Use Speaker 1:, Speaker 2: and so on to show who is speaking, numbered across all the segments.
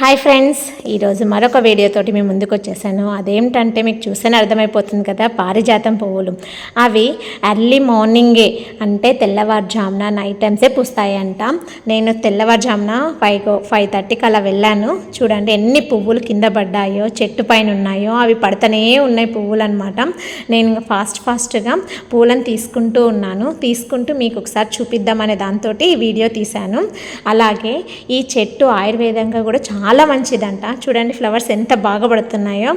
Speaker 1: Hi friends ఈరోజు మరొక వీడియోతోటి మేము ముందుకు వచ్చేసాను. అదేమిటంటే మీకు చూస్తేనే అర్థమైపోతుంది కదా పారిజాతం పువ్వులు. అవి ఎర్లీ మార్నింగే అంటే తెల్లవారుజామున నైట్ టైమ్సే పూస్తాయంట. నేను తెల్లవారుజామున ఫైవ్ ఫైవ్ థర్టీకి అలా వెళ్ళాను. చూడండి ఎన్ని పువ్వులు కింద పడ్డాయో చెట్టు పైన ఉన్నాయో అవి పడుతూనే ఉన్నాయి పువ్వులు అనమాట నేను ఫాస్ట్ ఫాస్ట్గా పూలను తీసుకుంటూ ఉన్నాను. తీసుకుంటూ మీకు ఒకసారి చూపిద్దామనే దాంతో వీడియో తీశాను. అలాగే ఈ చెట్టు ఆయుర్వేదంగా కూడా చాలా మంచిదంట. చూడండి ఫ్లవర్స్ ఎంత బాగా పడుతున్నాయో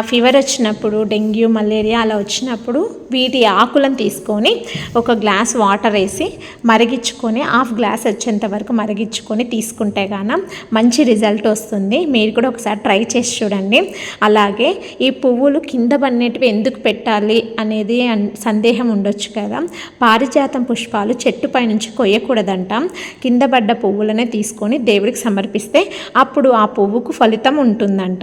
Speaker 1: ఫీవర్ వచ్చినప్పుడు డెంగ్యూ మలేరియా అలా వచ్చినప్పుడు వీటి ఆకులను తీసుకొని ఒక గ్లాస్ వాటర్ వేసి మరిగించుకొని హాఫ్ గ్లాస్ వచ్చేంత వరకు మరిగించుకొని తీసుకుంటే గాన మంచి రిజల్ట్ వస్తుంది. మీరు కూడా ఒకసారి ట్రై చేసి చూడండి. అలాగే ఈ పువ్వులు కింద పడినటివి ఎందుకు పెట్టాలి అనేది అన్- సందేహం ఉండొచ్చు కదా. పారిజాతం పుష్పాలు చెట్టు పైనుంచి కొయ్యకూడదంట. కింద పడ్డ పువ్వులనే తీసుకొని దేవుడికి సమర్పిస్తే అప్పుడు ఆ పువ్వుకు ఫలితం ఉంటుందంట.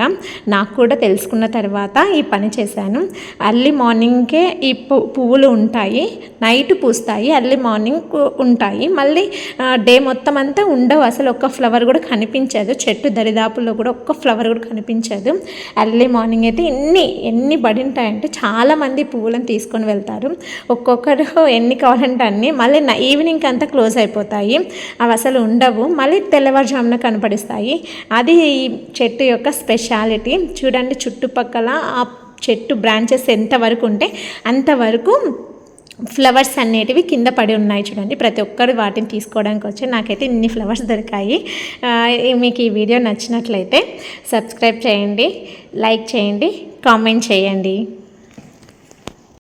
Speaker 1: నాకు కూడా తెలుసుకున్న తర్వాత ఈ పని చేశాను. అర్లీ మార్నింగ్కే ఈ పువ్వులు ఉంటాయి. నైట్ పూస్తాయి ఎర్లీ మార్నింగ్ ఉంటాయి. మళ్ళీ డే మొత్తం అంతా ఉండవు. అసలు ఒక్క ఫ్లవర్ కూడా కనిపించదు. చెట్టు దరిదాపుల్లో కూడా ఒక్క ఫ్లవర్ కూడా కనిపించదు. ఎర్లీ మార్నింగ్ అయితే ఎన్ని ఎన్ని పడింటాయంటే చాలామంది పువ్వులను తీసుకొని వెళ్తారు. ఒక్కొక్కరు ఎన్ని కావాలంటే అన్ని. మళ్ళీ ఈవినింగ్ అంతా క్లోజ్ అయిపోతాయి. అవి అసలు ఉండవు. మళ్ళీ తెల్లవారుజామున కనపడిస్తాయి. అది ఈ చెట్టు యొక్క స్పెషాలిటీ. చూడండి చుట్టుపక్కల ఆ చెట్టు బ్రాంచెస్ ఎంతవరకు ఉంటే అంతవరకు ఫ్లవర్స్ అనేటివి కింద పడి ఉన్నాయి చూడండి. ప్రతి ఒక్కరు వాటిని తీసుకోవడానికి వచ్చి నాకైతే ఇన్ని ఫ్లవర్స్ దొరికాయి. మీకు ఈ వీడియో నచ్చినట్లయితే సబ్స్క్రైబ్ చేయండి లైక్ చేయండి కామెంట్ చేయండి.